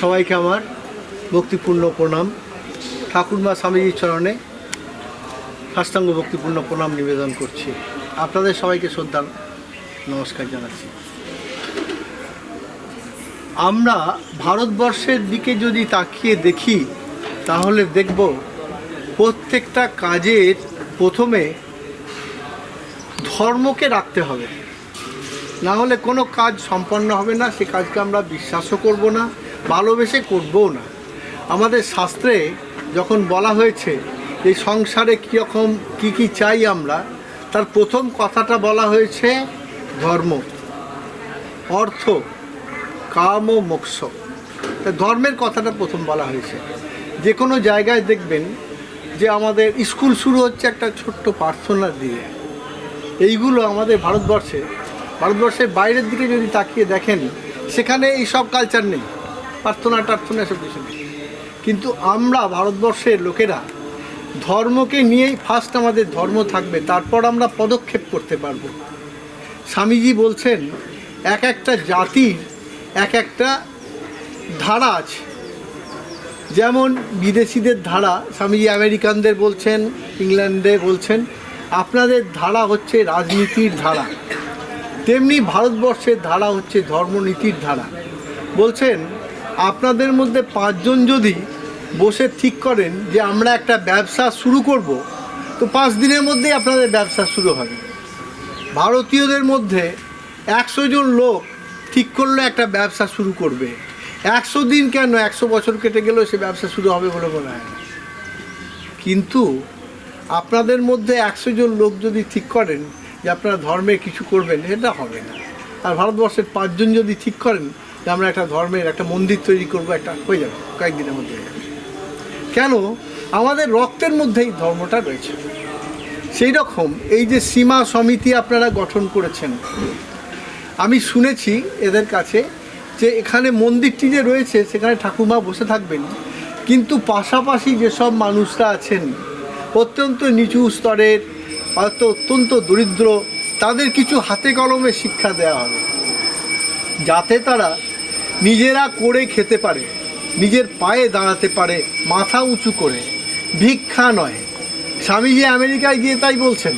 সবাইকে আমার ভক্তিপূর্ণ প্রণাম। ঠাকুরমা স্বামীজির চরণে সাষ্টাঙ্গ ভক্তিপূর্ণ প্রণাম নিবেদন করছি। আপনাদের সবাইকে শ্রদ্ধা, নমস্কার জানাচ্ছি। আমরা ভারতবর্ষের দিকে যদি তাকিয়ে দেখি, তাহলে দেখব প্রত্যেকটা কাজের প্রথমে ধর্মকে রাখতে হবে। না হলে কোনো কাজ সম্পন্ন হবে না, সে কাজকে আমরা বিশ্বাসও করব না। ভালোবেসে করবও না। আমাদের শাস্ত্রে যখন বলা হয়েছে, এই সংসারে কীরকম কী কী চাই আমরা? তার প্রথম কথাটা বলা হয়েছে, ধর্ম। অর্থ, কাম ও মোক্ষ। তা ধর্মের কথাটা প্রথম বলা হয়েছে। যে কোনো জায়গায় দেখবেন যে আমাদের স্কুল শুরু হচ্ছে একটা ছোট্ট প্রার্থনা দিয়ে। এইগুলো আমাদের ভারতবর্ষে, ভারতবর্ষের বাইরের দিকে যদি তাকিয়ে দেখেন, সেখানে এই সব কালচার নেই। প্রার্থনা টার্থনা এসব কিছু নেই। কিন্তু আমরা ভারতবর্ষের লোকেরা ধর্মকে নিয়েই ফার্স্ট আমাদের ধর্ম থাকবে, তারপর আমরা পদক্ষেপ করতে পারব। স্বামীজি বলছেন, এক একটা জাতির এক একটা ধারা আছে। যেমন বিদেশিদের ধারা, স্বামীজি আমেরিকানদের বলছেন, ইংল্যান্ডে বলছেন, আপনাদের ধারা হচ্ছে রাজনীতির ধারা। তেমনি ভারতবর্ষের ধারা হচ্ছে ধর্মনীতির ধারা। বলছেন আপনাদের মধ্যে পাঁচজন যদি বসে ঠিক করেন যে আমরা একটা ব্যবসা শুরু করব, তো পাঁচ দিনের মধ্যেই আপনাদের ব্যবসা শুরু হবে। ভারতীয়দের মধ্যে একশো জন লোক ঠিক করলে একটা ব্যবসা শুরু করবে। একশো দিন কেন একশো বছর কেটে গেলেও সে ব্যবসা শুরু হবে বলে মনে হয় কিন্তু আপনাদের মধ্যে একশো জন লোক যদি ঠিক করেন যে আপনারা ধর্মে কিছু করবেন, এটা হবে না। আর ভারতবর্ষের পাঁচজন যদি ঠিক করেন যে আমরা একটা ধর্মের, একটা মন্দির তৈরি করব একটা, হয়ে যাবে কয়েকদিনের মধ্যে। হয়ে যাবে কেন? আমাদের রক্তের মধ্যেই ধর্মটা রয়েছে। সেই রকম এই যে সীমা সমিতি আপনারা গঠন করেছেন, আমি শুনেছি এদের কাছে যে এখানে মন্দিরটি যে রয়েছে, সেখানে ঠাকুমা বসে থাকবেন। কিন্তু পাশাপাশি যেসব মানুষরা আছেন, অত্যন্ত নিচু স্তরের, হয়তো অত্যন্ত দরিদ্র, তাদের কিছু হাতে কলমে শিক্ষা দেওয়া হবে। যাতে তারা নিজেরা করে খেতে পারে, নিজের পায়ে দাঁড়াতে পারে, মাথা উঁচু করে। ভিক্ষা নয়। স্বামীজি আমেরিকায় গিয়ে তাই বলছেন